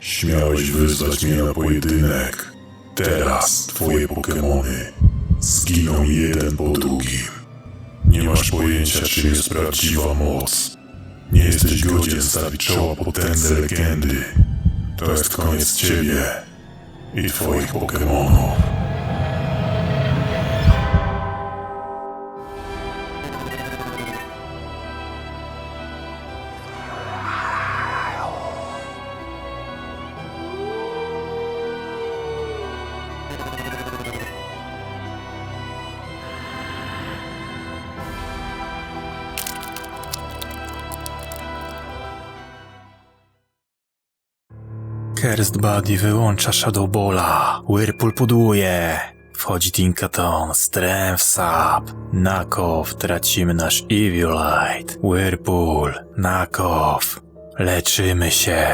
Śmiałeś wyzwać mnie na pojedynek. Teraz twoje Pokemony zginą jeden po drugim. Nie masz pojęcia, czym jest prawdziwa moc. Nie jesteś godzien stawić czoła potędze legendy. To jest koniec ciebie i twoich Pokemonów. Cursed Buddy wyłącza Shadow Balla. Whirlpool pudłuje. Wchodzi Tinkaton, Strength Sap. Nakow, tracimy nasz Eviolite. Whirlpool, Nakow. Leczymy się.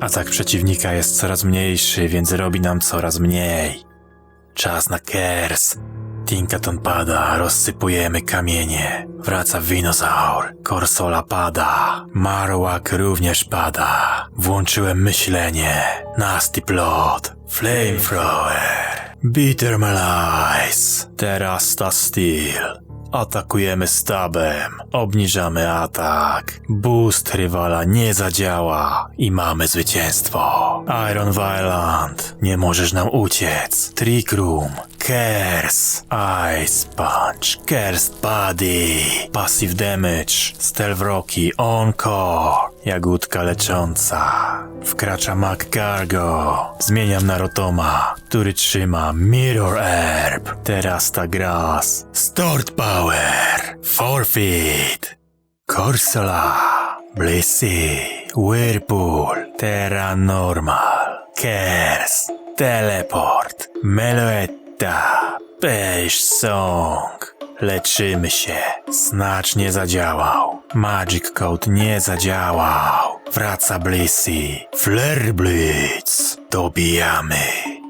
Atak przeciwnika jest coraz mniejszy, więc robi nam coraz mniej. Czas na Kers. Tinkaton pada, rozsypujemy kamienie. Wraca Winozaur. Korsola pada. Marowak również pada. Włączyłem myślenie. Nasty Plot. Flamethrower. Bitter Malice. Terasta Steel. Atakujemy stabem, obniżamy atak. Boost rywala nie zadziała i mamy zwycięstwo. Iron Violent, nie możesz nam uciec. Trick Room, Curse, Ice Punch, Cursed Body, Passive Damage, Stealth Rocky, Encore, Jagódka lecząca. Wkracza McGargo. Zmieniam na Rotoma, który trzyma Mirror Herb, Terasta Grass, Stored Power, Forfeit, Corsola, Blissey, Whirlpool, Terra Normal, Kers, Teleport, Meloetta, Beige Song. Leczymy się. Snatch nie zadziałał. Magic Code nie zadziałał. Wraca Blissey. Flare Blitz. Dobijamy.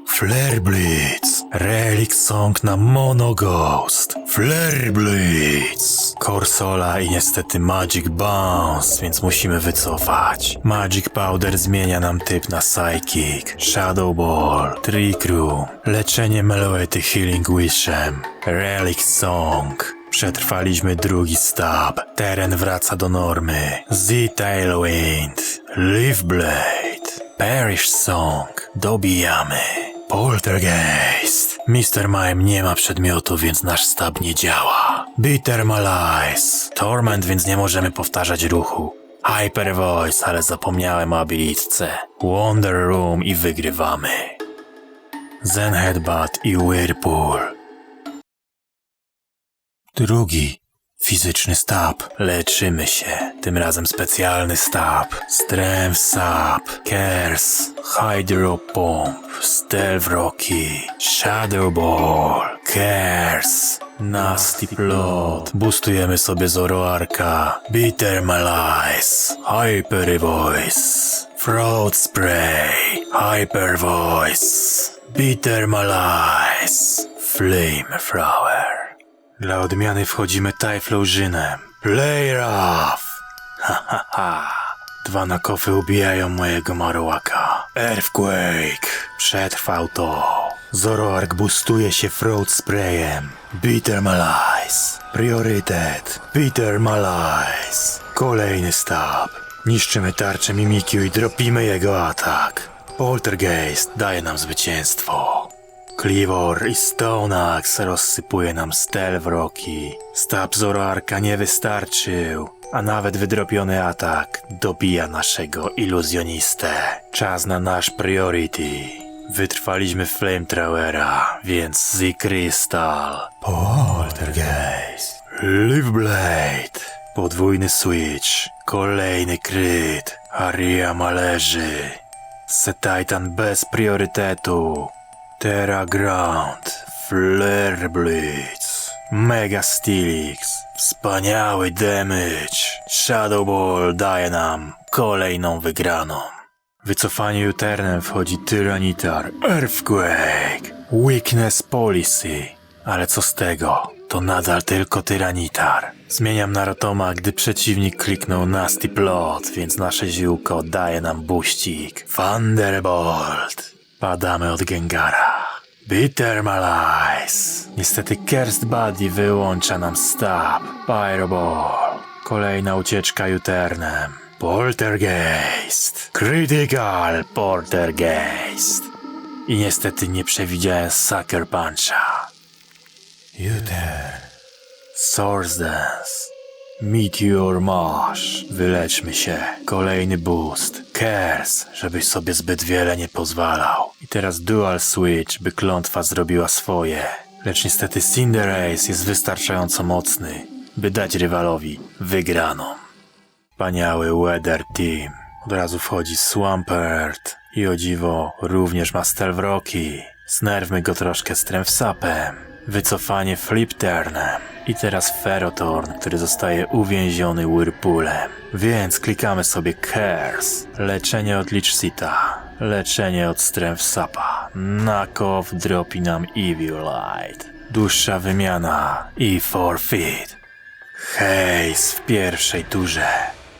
Flare Blitz. Relic Song na Mono Ghost. Flare Blitz. Corsola i niestety Magic Bounce, więc musimy wycofać. Magic Powder zmienia nam typ na Psychic. Shadow Ball. Trick Room. Leczenie Meloety Healing Wishem. Relic Song. Przetrwaliśmy drugi stab. Teren wraca do normy. Z-Tailwind. Leaf Blade. Perish Song. Dobijamy. Poltergeist. Mr. Mime nie ma przedmiotu, więc nasz stab nie działa. Bitter Malice. Torment, więc nie możemy powtarzać ruchu. Hyper Voice, ale zapomniałem o abilitce. Wonder Room i wygrywamy. Zen Headbutt i Whirlpool. Drugi. Fizyczny stab. Leczymy się. Tym razem specjalny stab. Strength Sap. Kers. Hydro Pomp. Stealth Rocky. Shadow Ball. Kers. Nasty Plot. Boostujemy sobie Zoroarka. Bitter Malice. Hyper Voice. Throat Spray. Hyper Voice. Bitter Malice. Flamethrower. Dla odmiany wchodzimy Typhlosionem. Play rough! Ha ha ha! Dwa nakofy ubijają mojego Marowaka. Earthquake! Przetrwał to. Zoroark boostuje się Throat Sprayem. Bitter Malice. Priorytet. Bitter Malice. Kolejny stab. Niszczymy tarczę Mimikyu i dropimy jego atak. Poltergeist daje nam zwycięstwo. Cleavor i Stone Axe rozsypuje nam Stealth Rocky. Stab Zoroarka nie wystarczył, a nawet wydropiony atak dobija naszego iluzjonistę. Czas na nasz priority. Wytrwaliśmy Flamethrowera, więc Z Crystal. Poltergeist. Live Blade. Podwójny switch. Kolejny kryt. Ariama leży. Titan bez priorytetu. Terra Ground, Flare Blitz, Mega Stilix, wspaniały damage. Shadow Ball daje nam kolejną wygraną. Wycofanie Uternem wchodzi Tyranitar, Earthquake, Weakness Policy. Ale co z tego? To nadal tylko Tyranitar. Zmieniam na Rotoma, gdy przeciwnik kliknął Nasty Plot, więc nasze ziółko daje nam buścik. Thunderbolt. Padamy od Gengara. Bitter Malice. Niestety Cursed Body wyłącza nam stab. Pyreball. Kolejna ucieczka Juternem. Poltergeist. Critical Poltergeist. I niestety nie przewidziałem Sucker Puncha. Juter. Source Dance. Meteor Mash. Wyleczmy się. Kolejny boost. Curse, żebyś sobie zbyt wiele nie pozwalał. I teraz Dual Switch, by klątwa zrobiła swoje. Lecz niestety Cinderace jest wystarczająco mocny, by dać rywalowi wygraną. Wspaniały Weather Team. Od razu wchodzi Swampert. I o dziwo, również ma Stealth Rocky. Znerwmy go troszkę Stremfsapem. Wycofanie Flipturnem. I teraz Ferrotorn, który zostaje uwięziony Whirlpoolem. Więc klikamy sobie Curse. Leczenie od Lichsita. Leczenie od Stremfsapa. Knockoff dropi nam Evil Light. Dłuższa wymiana i forfeit. Hejs w pierwszej turze.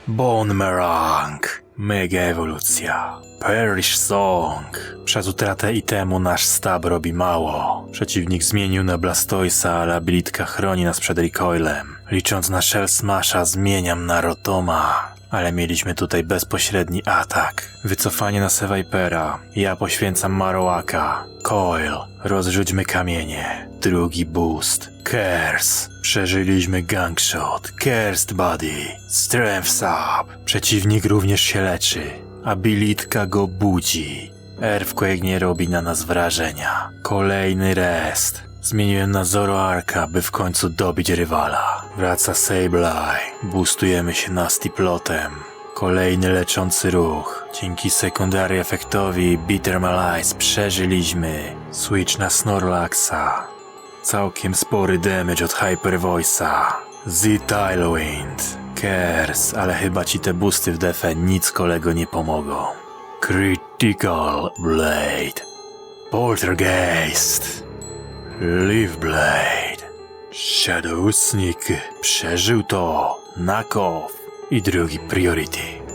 Bone Merang. Mega ewolucja. Perish Song. Przez utratę itemu nasz stab robi mało. Przeciwnik zmienił na Blastoisa, ale abilitka chroni nas przed recoilem. Licząc na Shell Smasha zmieniam na Rotoma. Ale mieliśmy tutaj bezpośredni atak. Wycofanie na Sevipera. Ja poświęcam Marowaka. Coil. Rozrzućmy kamienie. Drugi boost. Curse. Przeżyliśmy gangshot. Cursed Body. Strength Sub. Przeciwnik również się leczy. Abilitka go budzi. Earthquake nie robi na nas wrażenia. Kolejny rest. Zmieniłem na Zoroarka, by w końcu dobić rywala. Wraca Sableye. Boostujemy się Nasty Plotem. Kolejny leczący ruch. Dzięki sekundary efektowi Bitter Malice przeżyliśmy. Switch na Snorlaxa. Całkiem spory damage od Hyper Voice'a. Z Tylowind. Kers, ale chyba ci te boosty w defę nic kolego nie pomogą. Critical Blade. Poltergeist. Leaf Blade. Shadow Sneak. Przeżył to. Knockoff. I drugi Priority.